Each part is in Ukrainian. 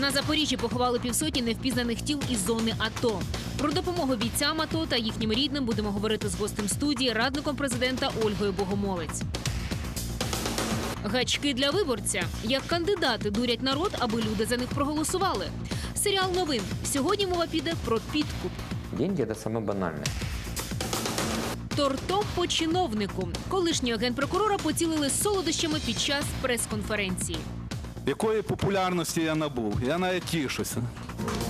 На Запоріжжі поховали півсотні невпізнаних тіл із зони АТО. Про допомогу бійцям АТО та їхнім рідним будемо говорити з гостем студії, радником президента Ольгою Богомолець. Гачки для виборця. Як кандидати дурять народ, аби люди за них проголосували. Серіал новин. Сьогодні мова піде про підкуп. Деньги – это самое банальное. Тортом по чиновнику. Колишнього генпрокурора поцілили солодощами під час прес-конференції. Якої популярності я набув? Я навіть тішуся. –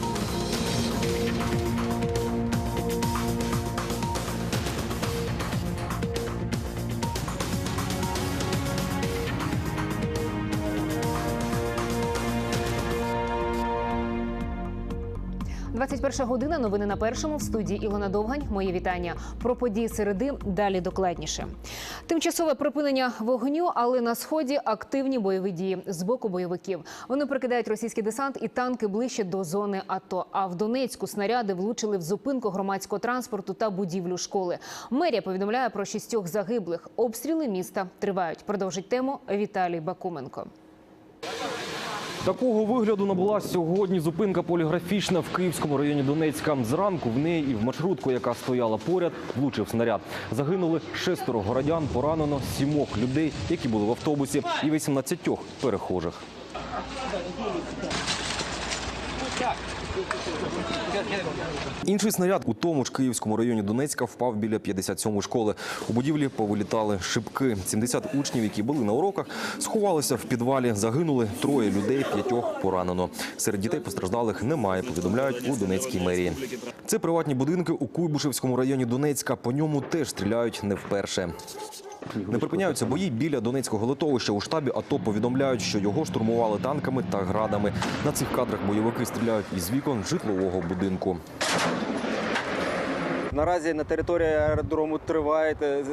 21 година. Новини на першому в студії Ілона Довгань. Моє вітання про події середи. Далі докладніше. Тимчасове припинення вогню, але на сході активні бойові дії з боку бойовиків. Вони прикидають російський десант і танки ближче до зони АТО. А в Донецьку снаряди влучили в зупинку громадського транспорту та будівлю школи. Мерія повідомляє про шістьох загиблих. Обстріли міста тривають. Продовжить тему Віталій Бакуменко. Такого вигляду набула сьогодні зупинка поліграфічна в Київському районі Донецька. Зранку в неї і в маршрутку, яка стояла поряд, влучив снаряд. Загинули шестеро городян, поранено сімох людей, які були в автобусі, і 18 перехожих. Інший снаряд у тому ж Київському районі Донецька впав біля 57-ї школи. У будівлі повилітали шибки. 70 учнів, які були на уроках, сховалися в підвалі. Загинули троє людей, п'ятьох поранено. Серед дітей постраждалих немає, повідомляють у Донецькій мерії. Це приватні будинки у Куйбушевському районі Донецька. По ньому теж стріляють не вперше. Не припиняються бої біля Донецького литовища. У штабі АТО повідомляють, що його штурмували танками та градами. На цих кадрах бойовики стріляють із вікон житлового будинку. Наразі на території аеродрому тривають е,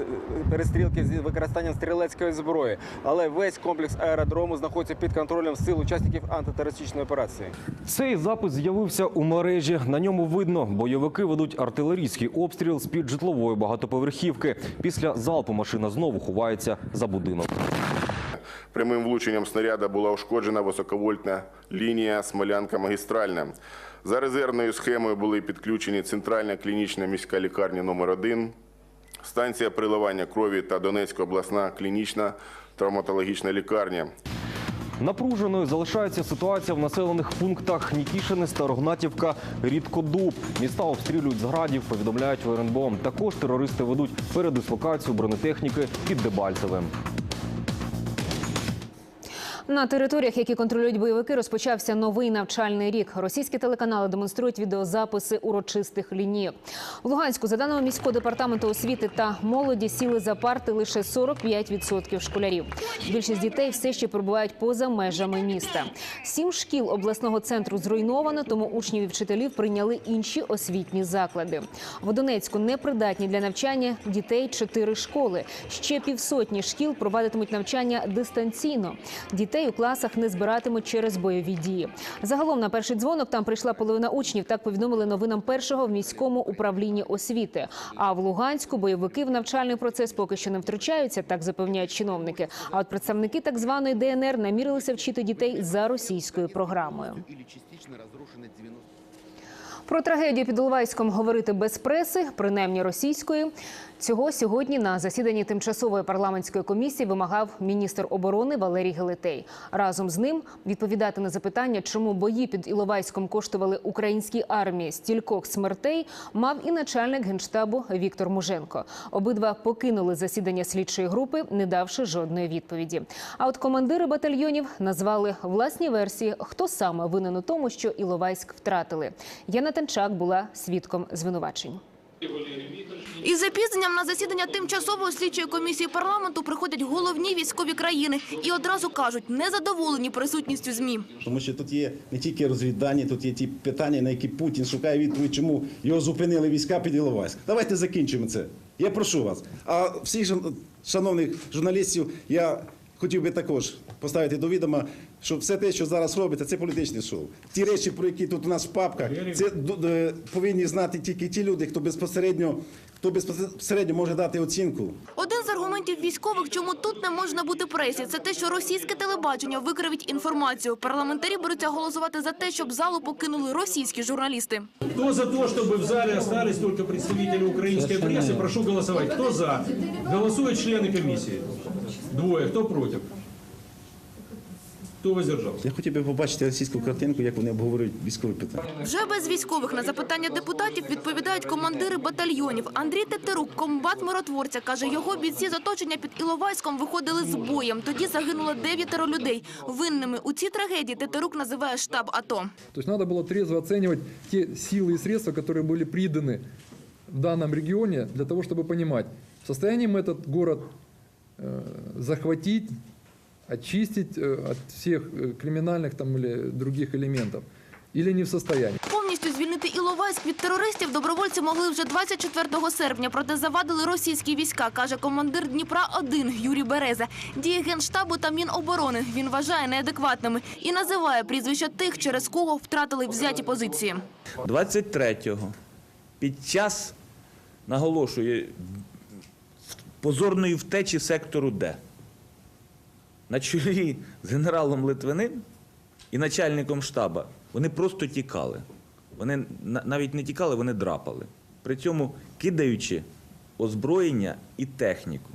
перестрілки з використанням стрілецької зброї, але весь комплекс аеродрому знаходиться під контролем сил учасників антитерористичної операції. Цей запис з'явився у мережі. На ньому видно, бойовики ведуть артилерійський обстріл з-під житлової багатоповерхівки. Після залпу машина знову ховається за будинок. Прямим влученням снаряда була ушкоджена високовольтна лінія Смолянка-Магістральна. За резервною схемою були підключені центральна клінічна міська лікарня номер 1 станція приливання крові та Донецька обласна клінічна травматологічна лікарня. Напруженою залишається ситуація в населених пунктах Нікішини, Старогнатівка, Рідкодуб. Міста обстрілюють з градів, повідомляють в РНБО. Також терористи ведуть передислокацію бронетехніки під Дебальцевим. На територіях, які контролюють бойовики, розпочався новий навчальний рік. Російські телеканали демонструють відеозаписи урочистих лінійок. В Луганську, за даними міського департаменту освіти та молоді, сіли за парти лише 45% школярів. Більшість дітей все ще перебувають поза межами міста. Сім шкіл обласного центру зруйновано, тому учнів і вчителів прийняли інші освітні заклади. В Донецьку непридатні для навчання дітей чотири школи. Ще півсотні шкіл провадитимуть навчання дистанційно. Дітей у класах не збиратимуть через бойові дії. Загалом на перший дзвонок там прийшла половина учнів. Так повідомили новинам першого в міському управлінні освіти. А в Луганську бойовики в навчальний процес поки що не втручаються, так запевняють чиновники. А от представники так званої ДНР намірилися вчити дітей за російською програмою. Про трагедію під Іловайськом говорити без преси, принаймні російської. Цього сьогодні на засіданні тимчасової парламентської комісії вимагав міністр оборони Валерій Гелетей. Разом з ним відповідати на запитання, чому бої під Іловайськом коштували українській армії стількох смертей, мав і начальник генштабу Віктор Муженко. Обидва покинули засідання слідчої групи, не давши жодної відповіді. А от командири батальйонів назвали власні версії, хто саме винен у тому, що Іловайськ втратили. Яна Танчак була свідком звинувачень. Із запізненням на засідання тимчасової слідчої комісії парламенту приходять головні військові країни і одразу кажуть, незадоволені присутністю змі. Тому що тут є не тільки розвіддані, тут є ті питання, на які Путін шукає відповідь, чому його зупинили війська під Іловайськ. Давайте закінчимо це. Я прошу вас. А всіх шановних журналістів я хотів би також поставити до відома, що все те, що зараз робиться, це політичне шоу. Ті речі, про які тут у нас в папках, це е, повинні знати тільки ті люди, хто безпосередньо, хто безпосередньо може дати оцінку Один з аргументів аргументів військових, чому тут не можна бути пресі, це те, що російське телебачення викривить інформацію. Парламентарі беруться голосувати за те, щоб залу покинули російські журналісти. Кто за то, чтобы в зале остались только представители украинской прессы, прошу голосовать. Кто за? Голосуют члены комиссии. Двое. Кто против? Кто воздержался? Я хотів би побачити російську картинку, як вони обговорюють військові питання. Вже без військових на запитання депутатів відповідають командири батальйонів. Андрій Тетерук, комбат миротворця, каже, його бійці з оточення під Іловайськом виходили з боєм. Тоді загинуло дев'ятеро людей. Винними у цій трагедії Тетерук називає штаб АТО. То есть надо было трезво оценивать те силы и средства, которые были приданы в данном регионе для того, чтобы понимать, в состоянии мы этот город э, захватить, очистить э, от всех э, криминальных там или других элементов, или не в состоянии. Повністю звільнити Іловайськ від терористів добровольці могли вже 24 серпня, проте завадили російські війська, каже командир Дніпра-1 Юрій Береза. Дії Генштабу та Міноборони він вважає неадекватними і називає прізвища тих, через кого втратили взяті позиції. 23-го під час, наголошую, позорної втечі сектору Д на чолі з генералом Литвиним і начальником штаба вони просто тікали. Вони навіть не тікали, вони драпали. При цьому кидаючи озброєння і техніку.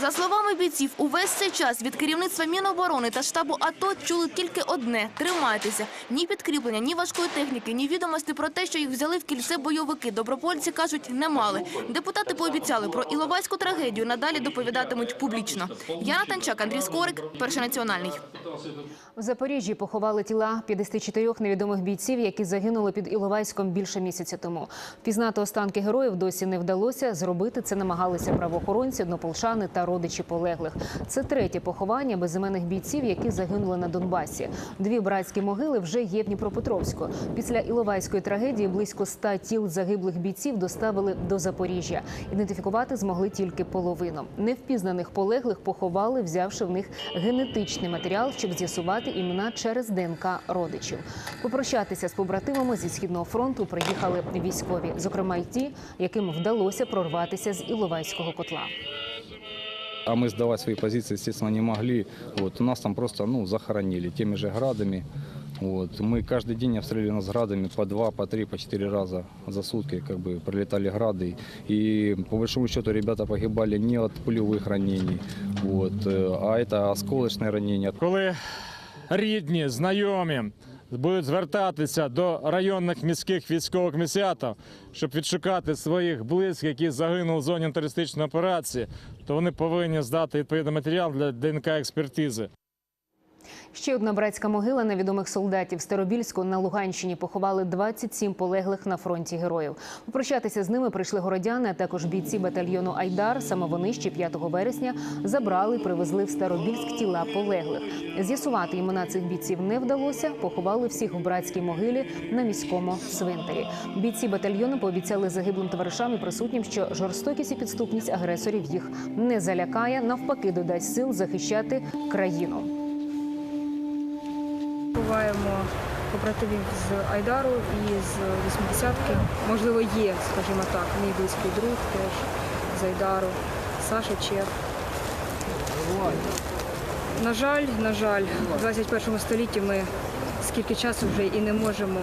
За словами бійців, увесь цей час від керівництва Міноборони та штабу АТО чули тільки одне – тримайтеся. Ні підкріплення, ні важкої техніки, ні відомості про те, що їх взяли в кільце бойовики. Добровольці, кажуть, не мали. Депутати пообіцяли про Іловайську трагедію надалі доповідатимуть публічно. Яна Танчак, Андрій Скорик, Перший національний. В Запоріжжі поховали тіла 54 невідомих бійців, які загинули під Іловайськом більше місяця тому. Впізнати останки героїв досі не вдалося. Зробити це намагалися правоохоронці, однополчани та родичі полеглих. Це третє поховання безіменних бійців, які загинули на Донбасі. Дві братські могили вже є в Дніпропетровську. Після Іловайської трагедії близько ста тіл загиблих бійців доставили до Запоріжжя. Ідентифікувати змогли тільки половину. Невпізнаних полеглих поховали, взявши в них генетичний матеріал, щоб з'ясувати імена через ДНК родичів. Попрощатися з побратимами зі східного фронту приїхали військові, зокрема й ті, яким вдалося прорватися з Іловайського котла А мы сдавать свои позиции, естественно, не могли. Вот, у нас там просто ну, захоронили теми же градами. Вот. Мы каждый день обстреливали нас градами по два, по три, по четыре раза за сутки как бы прилетали грады. И по большому счету ребята погибали не от пулевых ранений, вот, э, а это осколочные ранения. Коли рідні, знайомі будуть звертатися до районних міських військових комісіатів, щоб відшукати своїх близьких, які загинули в зоні терористичної операції, то вони повинні здати відповідний матеріал для ДНК-експертизи. Ще одна братська могила невідомих солдатів Старобільську на Луганщині поховали 27 полеглих на фронті героїв. Попрощатися з ними прийшли городяни, а також бійці батальйону Айдар. Саме вони ще 5 вересня забрали і привезли в Старобільськ тіла полеглих. З'ясувати імена цих бійців не вдалося. Поховали всіх в братській могилі на міському цвинтарі. Бійці батальйону пообіцяли загиблим товаришам і присутнім, що жорстокість і підступність агресорів їх не залякає, навпаки, додасть сил захищати країну. Ховаємо побратимів з Айдару і з 80-ки. Можливо, є, скажімо так, мій близький друг теж з Айдару, Саша Чех. На жаль, на жаль, у 21 столітті ми скільки часу вже і не можемо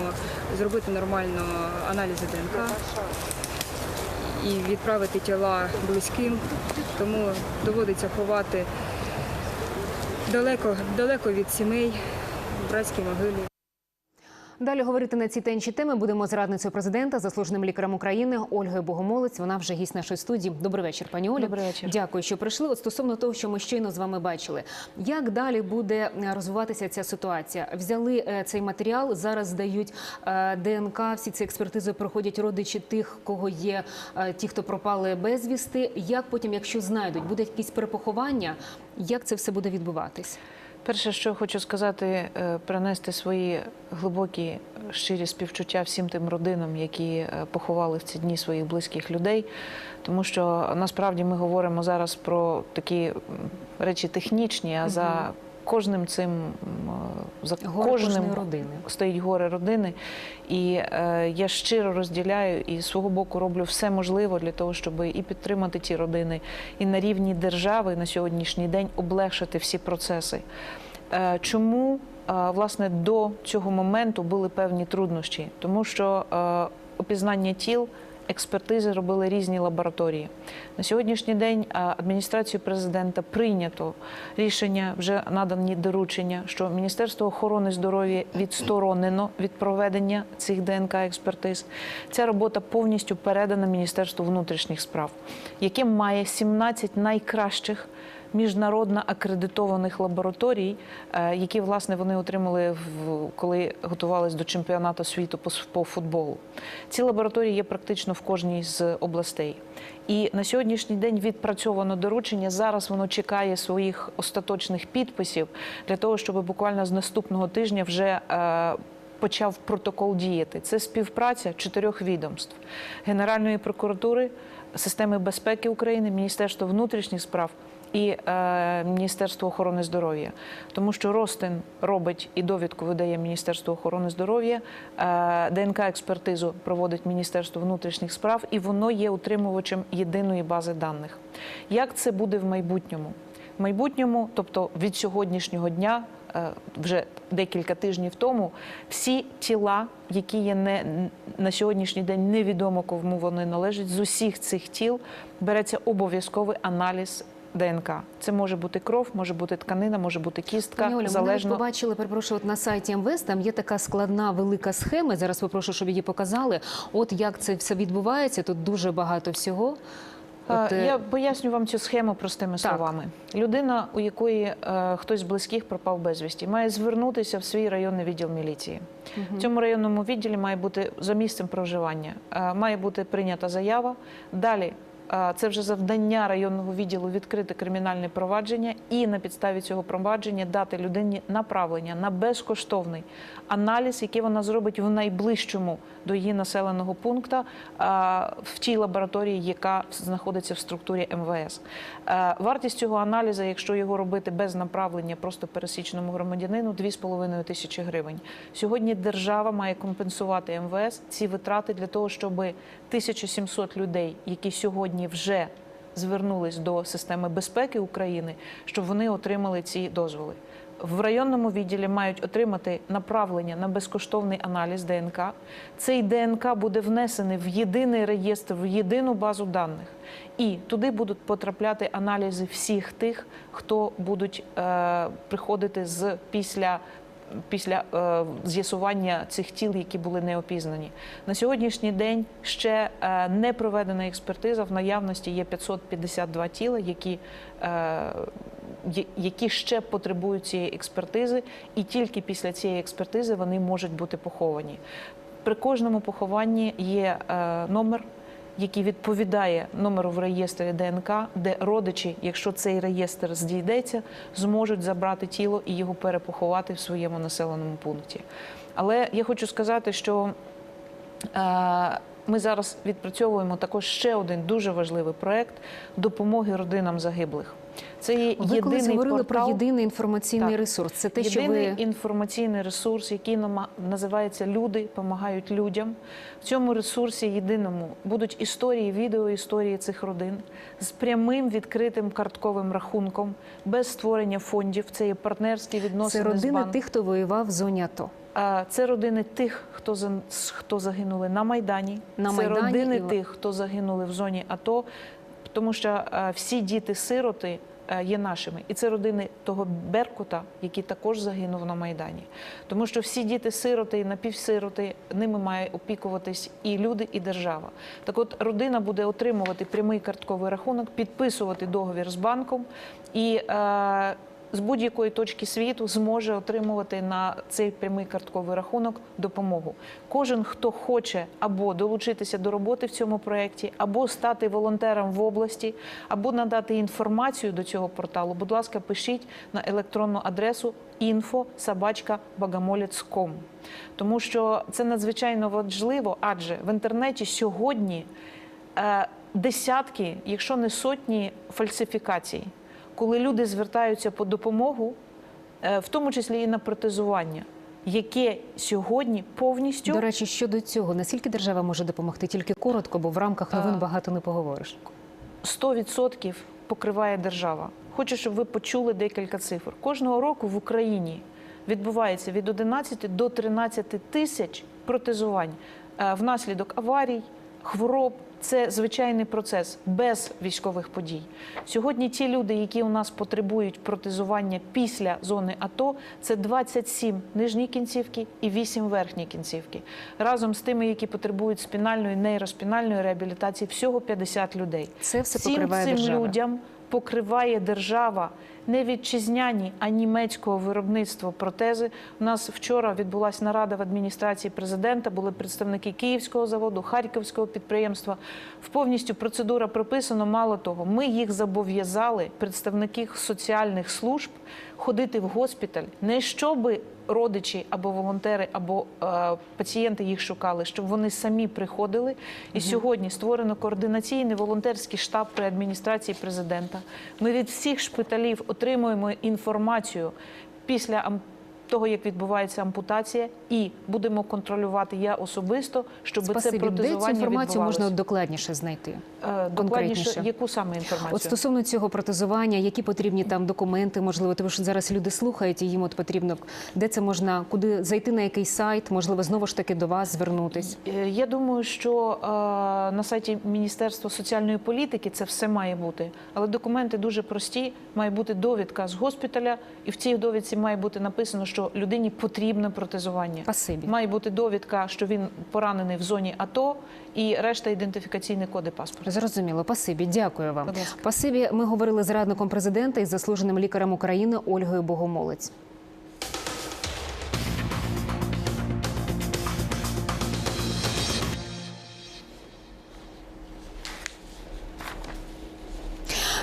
зробити нормально аналізи ДНК і відправити тіла близьким, тому доводиться ховати далеко, далеко від сімей, в братській могилі. Далі говорити на ці та інші теми будемо з радницею президента, заслуженим лікарем України Ольгою Богомолець. Вона вже гість нашої студії. Добрий вечір, пані Олі. Добрий вечір. Дякую, що прийшли. От стосовно того, що ми щойно з вами бачили, як далі буде е, розвиватися ця ситуація? Взяли е, цей матеріал, зараз здають е, ДНК. Всі ці експертизи проходять родичі тих, кого є, е, ті, хто пропали безвісти. Як потім, якщо знайдуть, буде якісь перепоховання? Як це все буде відбуватись? Перше, що хочу сказати, е, принести свої глибокі щирі співчуття всім тим родинам, які е, поховали в ці дні своїх близьких людей. Тому що насправді ми говоримо зараз про такі речі технічні, а за кожним цим е, за Горе кожним родини. стоїть горе родини. І е, я щиро розділяю і з свого боку роблю все можливе для того, щоб і підтримати ті родини, і на рівні держави на сьогоднішній день облегшити всі процеси. Е, чому е, власне до цього моменту були певні труднощі? Тому що е, опізнання тіл. Експертизи робили різні лабораторії. На сьогоднішній день е, адміністрацією президента прийнято рішення, вже надані доручення, що Міністерство охорони здоров'я відсторонено від проведення цих ДНК експертиз. Ця робота повністю передана Міністерству внутрішніх справ, яке має 17 найкращих міжнародно акредитованих лабораторій, е, які власне вони отримали коли готувалися до чемпіонату світу по футболу. Ці лабораторії є практично в кожній з областей. І на сьогоднішній день відпрацьовано доручення. Зараз воно чекає своїх остаточних підписів для того, щоб буквально з наступного тижня вже. е, Почав протокол діяти. Це співпраця чотирьох відомств: Генеральної прокуратури, системи безпеки України, Міністерства внутрішніх справ і е, Міністерство охорони здоров'я, тому що Ростин робить і довідку видає Міністерство охорони здоров'я, е, ДНК експертизу проводить Міністерство внутрішніх справ, і воно є утримувачем єдиної бази даних. Як це буде в майбутньому? В майбутньому, тобто від сьогоднішнього дня, е, вже декілька тижнів тому, всі тіла, які є не на сьогоднішній день невідомо кому вони належать, з усіх цих тіл береться обов'язковий аналіз. ДНК. Це може бути кров, може бути тканина, може бути кістка, Пані Оля, ми навіть побачили, перепрошую, от на сайті МВС там є така складна велика схема. Зараз попрошу, щоб її показали. От як це все відбувається. Тут дуже багато всього. От, Е, е, Я поясню вам цю схему простими Так. словами. Людина, у якої е, хтось з близьких пропав безвісті, має звернутися в свій районний відділ міліції. В цьому районному відділі має бути за місцем проживання, е, має бути прийнята заява. Далі е, це вже завдання районного відділу відкрити кримінальне провадження і на підставі цього провадження дати людині направлення на безкоштовний аналіз, який вона зробить в найближчому до її населеного пункту в тій лабораторії, яка знаходиться в структурі МВС. Вартість цього аналізу, якщо його робити без направлення просто пересічному громадянину, 2,5 тисячі гривень. Сьогодні держава має компенсувати МВС ці витрати для того, щоб 1700 людей, які сьогодні вже звернулись до системи безпеки України, щоб вони отримали ці дозволи. В районному відділі мають отримати направлення на безкоштовний аналіз ДНК. Цей ДНК буде внесений в єдиний реєстр, в єдину базу даних. І туди будуть потрапляти аналізи всіх тих, хто будуть е, приходити з після. Після е, з'ясування цих тіл, які були не опізнані, на сьогоднішній день ще е, не проведена експертиза. В наявності є 552 тіла, які е, які ще потребують цієї експертизи, і тільки після цієї експертизи вони можуть бути поховані. При кожному похованні є номер, який відповідає номеру в реєстрі ДНК, де родичі, якщо цей реєстр здійдеться, зможуть забрати тіло і його перепоховати в своєму населеному пункті. Але я хочу сказати, що Е, Ми зараз відпрацьовуємо також ще один дуже важливий проект допомоги родинам загиблих. Це є ви колись єдиний говорили портал, про єдиний інформаційний Так. ресурс. Це те, що ви інформаційний ресурс, який називається Люди допомагають людям. В цьому ресурсі єдиному будуть історії, відео історії цих родин з прямим відкритим картковим рахунком, без створення фондів. Це є партнерські це відносини з родина тих, хто воював в зоні АТО. Це родини тих, хто хто загинули на Майдані. На це Майдані родини і тих, хто загинули в зоні АТО, тому що всі діти-сироти є нашими. І це родини того Беркута, який також загинув на Майдані. Тому що всі діти-сироти і напівсироти ними має опікуватись і люди, і держава. Так от родина буде отримувати прямий картковий рахунок, підписувати договір з банком і. Е, з будь-якої точки світу зможе отримувати на цей прямий картковий рахунок допомогу. Кожен, хто хоче або долучитися до роботи в цьому проєкті, або стати волонтером в області, або надати інформацію до цього порталу, будь ласка, пишіть на електронну адресу info.bagamoleць.com. Тому що це надзвичайно важливо, адже в інтернеті сьогодні е, десятки, якщо не сотні фальсифікацій коли люди звертаються по допомогу, е, в тому числі і на протезування, яке сьогодні повністю До речі, щодо цього, наскільки держава може допомогти? Тільки коротко, бо в рамках новин багато не поговориш. 100% покриває держава. Хочу, щоб ви почули декілька цифр. Кожного року в Україні відбувається від 11 до 13 тисяч протезувань е, внаслідок аварій, хвороб. Це звичайний процес без військових подій. Сьогодні ті люди, які у нас потребують протезування після зони АТО, це 27 нижні кінцівки і 8 верхні кінцівки. Разом з тими, які потребують спінальної нейроспінальної реабілітації, всього 50 людей. Це все Всім покриває цим держава. людям покриває держава не вітчизняні, а німецького виробництва протези. У нас вчора відбулася нарада в адміністрації президента. Були представники Київського заводу, Харківського підприємства. В повністю процедура прописана. Мало того, ми їх зобов'язали, представники соціальних служб, ходити в госпіталь, не щоби родичі або волонтери, або е, пацієнти їх шукали, щоб вони самі приходили. І сьогодні створено координаційний волонтерський штаб при адміністрації президента. Ми від всіх шпиталів отримуємо інформацію після того, як відбувається ампутація, і будемо контролювати я особисто, щоб це Спасибі. Де цю протезування інформацію можна докладніше знайти? Е, докладніше, яку саме інформацію? От стосовно цього протезування, які потрібні там документи, можливо, тому що зараз люди слухають, і їм от потрібно де це можна, куди зайти на який сайт, можливо, знову ж таки до вас звернутись. Е, Я думаю, що е, на сайті Міністерства соціальної політики це все має бути. Але документи дуже прості. Має бути довідка з госпіталя, і в цій довідці має бути написано, що людині потрібне протезування. Спасибі. Має бути довідка, що він поранений в зоні АТО, і решта ідентифікаційні коди паспорту. Зрозуміло, пасибі, дякую вам. Пасибі, ми говорили з радником президента і заслуженим лікарем України Ольгою Богомолець.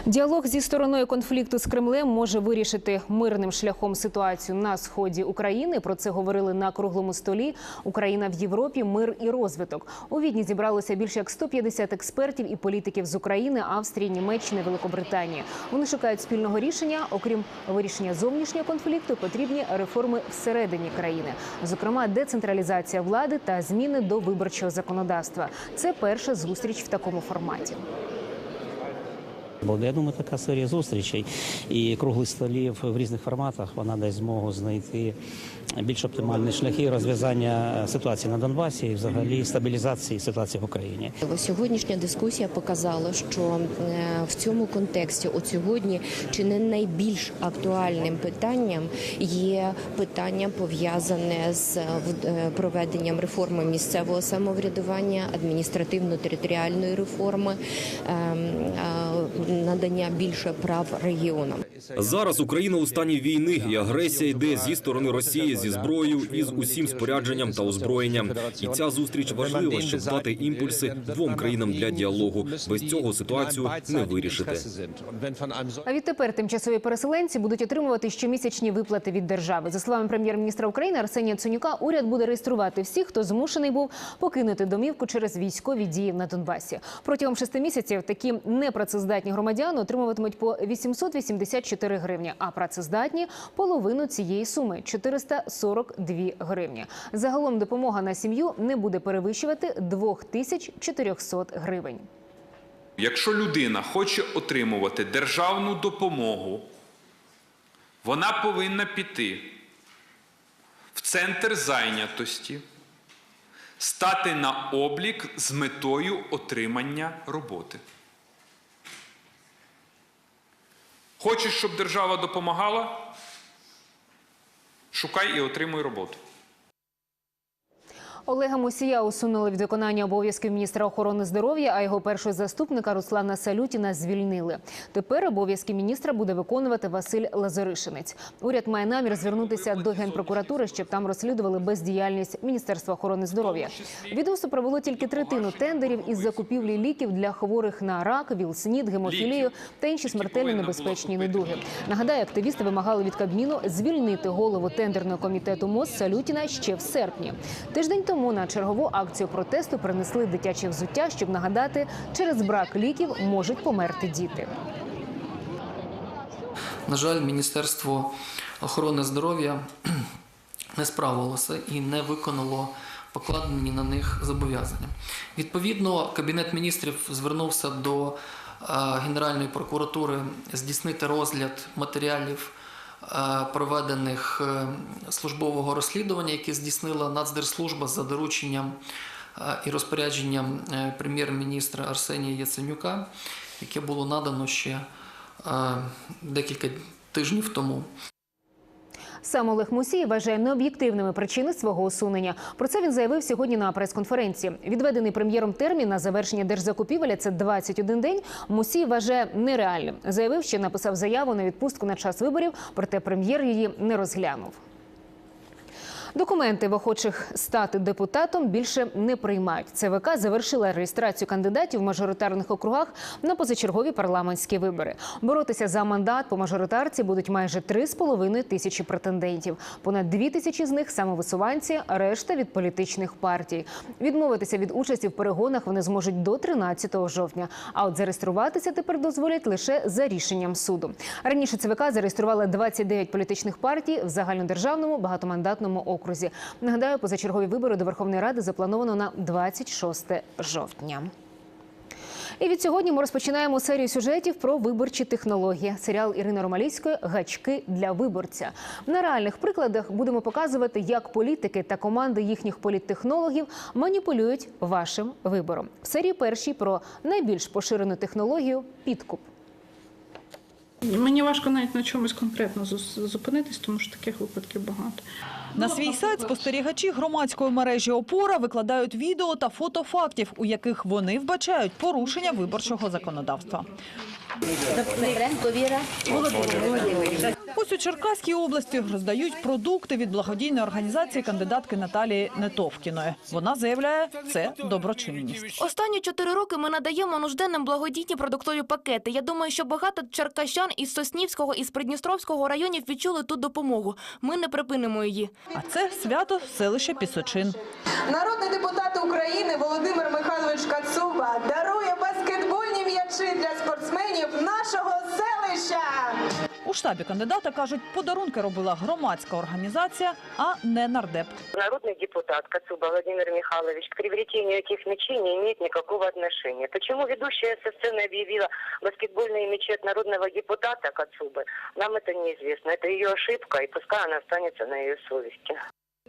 Діалог зі стороною конфлікту з Кремлем може вирішити мирним шляхом ситуацію на сході України. Про це говорили на круглому столі. Україна в Європі, мир і розвиток. У Відні зібралося більше як 150 експертів і політиків з України, Австрії, Німеччини, Великобританії. Вони шукають спільного рішення. Окрім вирішення зовнішнього конфлікту, потрібні реформи всередині країни, зокрема децентралізація влади та зміни до виборчого законодавства. Це перша зустріч в такому форматі. Бо я думаю, така серія зустрічей. І круглих столів в різних форматах вона дасть змогу знайти більш оптимальні шляхи розв'язання ситуації на Донбасі і взагалі стабілізації ситуації в Україні. Сьогоднішня дискусія показала, що е, в цьому контексті от сьогодні чи не найбільш актуальним питанням є питання пов'язане з е, е, проведенням реформи місцевого самоврядування, адміністративно-територіальної реформи, ем, надання більше прав регіонам. Зараз Україна у стані війни, і агресія йде зі сторони Росії зі зброєю і з усім спорядженням та озброєнням. І ця зустріч важлива, щоб дати імпульси двом країнам для діалогу. Без цього ситуацію не вирішити. А відтепер тимчасові переселенці будуть отримувати щомісячні виплати від держави. За словами прем'єр-міністра України Арсенія Цонюка, уряд буде реєструвати всіх, хто змушений був покинути домівку через військові дії на Донбасі. Протягом шести місяців такі непрацездатні громадяни отримуватимуть по 884 гривні, а працездатні половину цієї суми 442 гривні. Загалом допомога на сім'ю не буде перевищувати 2400 гривень. Якщо людина хоче отримувати державну допомогу, вона повинна піти в центр зайнятості, стати на облік з метою отримання роботи. Хочеш, щоб держава допомагала? Шукай і отримуй роботу. Олега Мусія усунули від виконання обов'язків міністра охорони здоров'я, а його першого заступника Руслана Салютіна звільнили. Тепер обов'язки міністра буде виконувати Василь Лазаришинець. Уряд має намір звернутися до генпрокуратури, щоб там розслідували бездіяльність Міністерства охорони здоров'я. Відомство провело тільки третину тендерів із закупівлі ліків для хворих на рак, вілснід, гемофілію та інші смертельно небезпечні недуги. Нагадаю, активісти вимагали від Кабміну звільнити голову тендерного комітету МОЗ Салютіна ще в серпні. Тиждень тому на чергову акцію протесту принесли дитяче взуття, щоб нагадати, через брак ліків можуть померти діти. На жаль, Міністерство охорони здоров'я не справилося і не виконало покладені на них зобов'язання. Відповідно, Кабінет міністрів звернувся до е, Генеральної прокуратури здійснити розгляд матеріалів проведених е, службового розслідування, яке здійснила Нацдержслужба за дорученням е, і розпорядженням е, прем'єр-міністра Арсенія Яценюка, яке було надано ще е, декілька тижнів тому. Сам Олег Мусій вважає необ'єктивними причини свого усунення. Про це він заявив сьогодні на прес-конференції. Відведений прем'єром термін на завершення держзакупівель – це 21 день. Мусій вважає нереальним. Заявив, що написав заяву на відпустку на час виборів, проте прем'єр її не розглянув. Документи в охочих стати депутатом більше не приймають. ЦВК завершила реєстрацію кандидатів в мажоритарних округах на позачергові парламентські вибори. Боротися за мандат по мажоритарці будуть майже 3,5 тисячі претендентів. Понад 2 тисячі з них самовисуванці, решта від політичних партій. Відмовитися від участі в перегонах вони зможуть до 13 жовтня. А от зареєструватися тепер дозволять лише за рішенням суду. Раніше ЦВК зареєструвала 29 політичних партій в загальнодержавному багатомандатному окрузі. Нагадаю, позачергові вибори до Верховної Ради заплановано на 26 жовтня. І від сьогодні ми розпочинаємо серію сюжетів про виборчі технології. Серіал Ірини Ромалійської Гачки для виборця. На реальних прикладах будемо показувати, як політики та команди їхніх політтехнологів маніпулюють вашим вибором. В серії першій про найбільш поширену технологію підкуп. Мені важко навіть на чомусь конкретно зус- зупинитись, тому що таких випадків багато. На свій сайт спостерігачі громадської мережі ОПОРА викладають відео та фото фактів, у яких вони вбачають порушення виборчого законодавства. Ось у Черкаській області роздають продукти від благодійної організації кандидатки Наталії Нетовкіної. Вона заявляє, це доброчинність. Останні чотири роки ми надаємо нужденним благодійні продуктові пакети. Я думаю, що багато черкащан із Соснівського і з Придністровського районів відчули ту допомогу. Ми не припинимо її. А це свято селища Пісочин. Народний депутат України Володимир Михайлович Кацуба дарує м'ячі для спортсменів нашого селища. У штабі кандидата кажуть, подарунки робила громадська організація, а не нардеп. Народный депутат Кацуба Владимир Михайлович к приобретению этих мячей не имеет никакого отношения. Почему ведущая со сцены объявила баскетбольные мячи от народного депутата Кацубы, нам это неизвестно. Это ее ошибка, и пускай она останется на ее совести.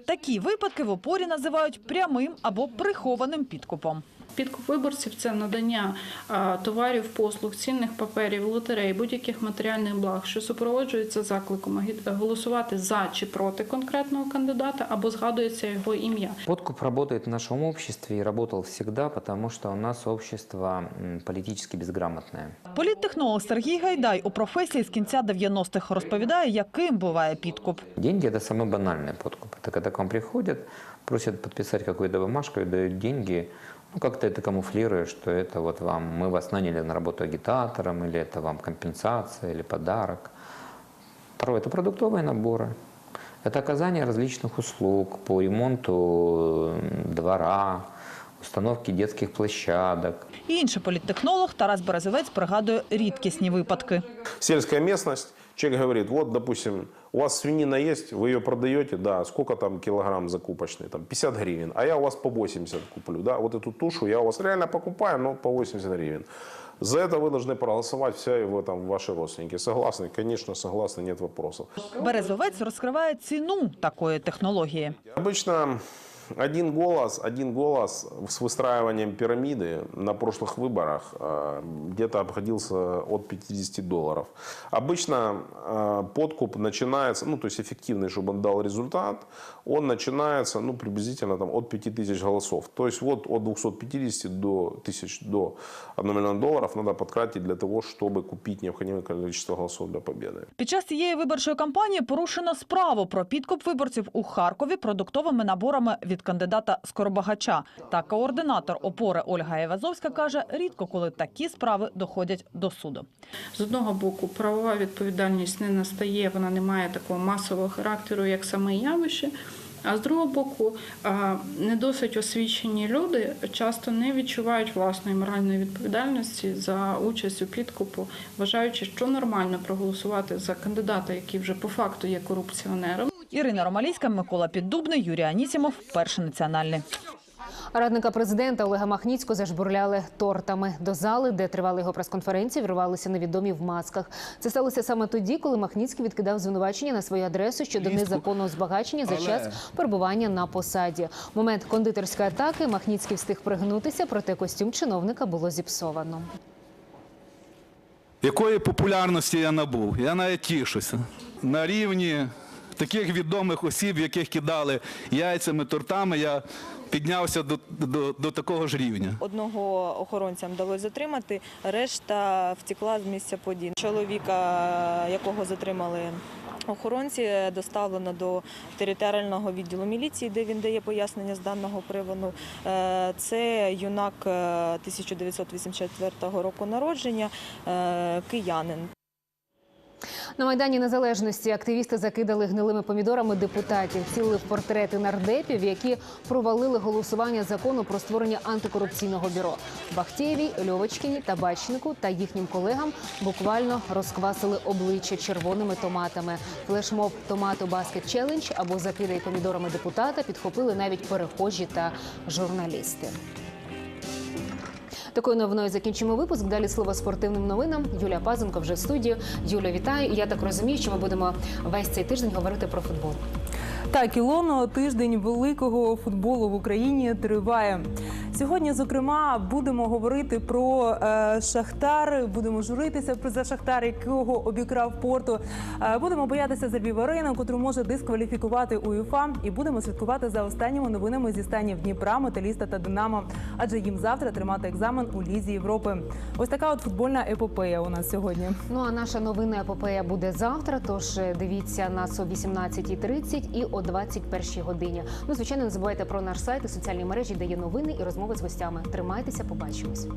Такі випадки в опорі називають прямим або прихованим підкупом. Підкуп виборців це надання а, товарів, послуг, цінних паперів, лотерей, будь-яких матеріальних благ, що супроводжується закликом агі- голосувати за чи проти конкретного кандидата, або згадується його ім'я. Подкуп работает в нашем обществе и работал всегда, потому что у нас общество м, политически безграмотное. Політтехнолог Сергій Гайдай у професії з кінця 90-х розповідає, яким буває підкуп. Деньги – это самый банальный подкуп. Это когда к вам приходят, просят подписать какую-то бумажку и дают деньги, ну, как-то это камуфлируя, что это вот вам, мы вас наняли на работу агитатором, или это вам компенсация, или подарок. Второе – это продуктовые наборы. Это оказание различных услуг по ремонту м, двора, установке детских площадок. Інший політтехнолог Тарас Березовець пригадує рідкісні випадки. Сельская местность, человек говорит, вот, допустим, у вас свинина есть, вы ее продаете, да, сколько там килограмм закупочный, там 50 гривен, а я у вас по 80 куплю, да, вот эту тушу я у вас реально покупаю, но по 80 гривен. За это вы должны проголосовать все его там ваши родственники. Согласны? Конечно, согласны, нет вопросов. Березовець розкриває ціну такої технології. Обычно один голос, один голос с выстраиванием пирамиды на прошлых выборах э, где-то обходился от 50 долларов. Обычно э, подкуп начинается, ну то есть эффективный, чтобы он дал результат, он начинается ну, приблизительно там, от 5000 голосов. То есть вот от 250 до 1000 до 1 миллиона долларов надо потратить для того, чтобы купить необходимое количество голосов для победы. Під час цієї виборчої кампанії порушено справу про підкуп виборців у Харкові продуктовими наборами від кандидата Скоробагача. Та координатор опори Ольга Євазовська каже, рідко коли такі справи доходять до суду. З одного боку, правова відповідальність не настає, вона не має такого масового характеру, як саме явище. А з другого боку, не досить освічені люди часто не відчувають власної моральної відповідальності за участь у підкупу, вважаючи, що нормально проголосувати за кандидата, який вже по факту є корупціонером. Ірина Ромалійська, Микола Піддубний, Юрій Анісімов, перший національний. Радника президента Олега Махніцького зажбурляли тортами. До зали, де тривали його прес-конференції, вірвалися невідомі в масках. Це сталося саме тоді, коли Махніцький відкидав звинувачення на свою адресу щодо незаконного збагачення за час перебування на посаді. В момент кондитерської атаки Махніцький встиг пригнутися, проте костюм чиновника було зіпсовано. Якої популярності я набув? Я навіть тішуся. На рівні таких відомих осіб, яких кидали яйцями, тортами, я піднявся до, до, до такого ж рівня. Одного охоронцям вдалося затримати, решта втекла з місця подій. Чоловіка, якого затримали охоронці, доставлено до територіального відділу міліції, де він дає пояснення з даного приводу. Е, Це юнак е, 1984 року народження, е, киянин. На майдані незалежності активісти закидали гнилими помідорами депутатів, цілили портрети нардепів, які провалили голосування закону про створення антикорупційного бюро. Бахтєєвій, Льовочкіні, Табачнику та їхнім колегам буквально розквасили обличчя червоними томатами. Флешмоб «Томато Баскет Челендж» або закидай помідорами депутата підхопили навіть перехожі та журналісти. Такою новиною закінчимо випуск. Далі слово спортивним новинам. Юлія Пазенко вже в студії. Юля, вітаю. Я так розумію, що ми будемо весь цей тиждень говорити про футбол. Так, Ілоно, тиждень великого футболу в Україні триває. Сьогодні, зокрема, будемо говорити про е, Шахтар, будемо журитися про за Шахтар, якого обікрав порту. Е, будемо боятися за Арена, котру може дискваліфікувати УЄФА. І будемо слідкувати за останніми новинами зі станів Дніпра, Металіста та Динамо. Адже їм завтра тримати екзамен у Лізі Європи. Ось така от футбольна епопея у нас сьогодні. Ну а наша новина епопея буде завтра. Тож е, дивіться нас о 18.30 і о 21.00 годині. Ну, звичайно, не забувайте про наш сайт і соціальні мережі, де є новини і розмови з гостями. Тримайтеся, побачимось.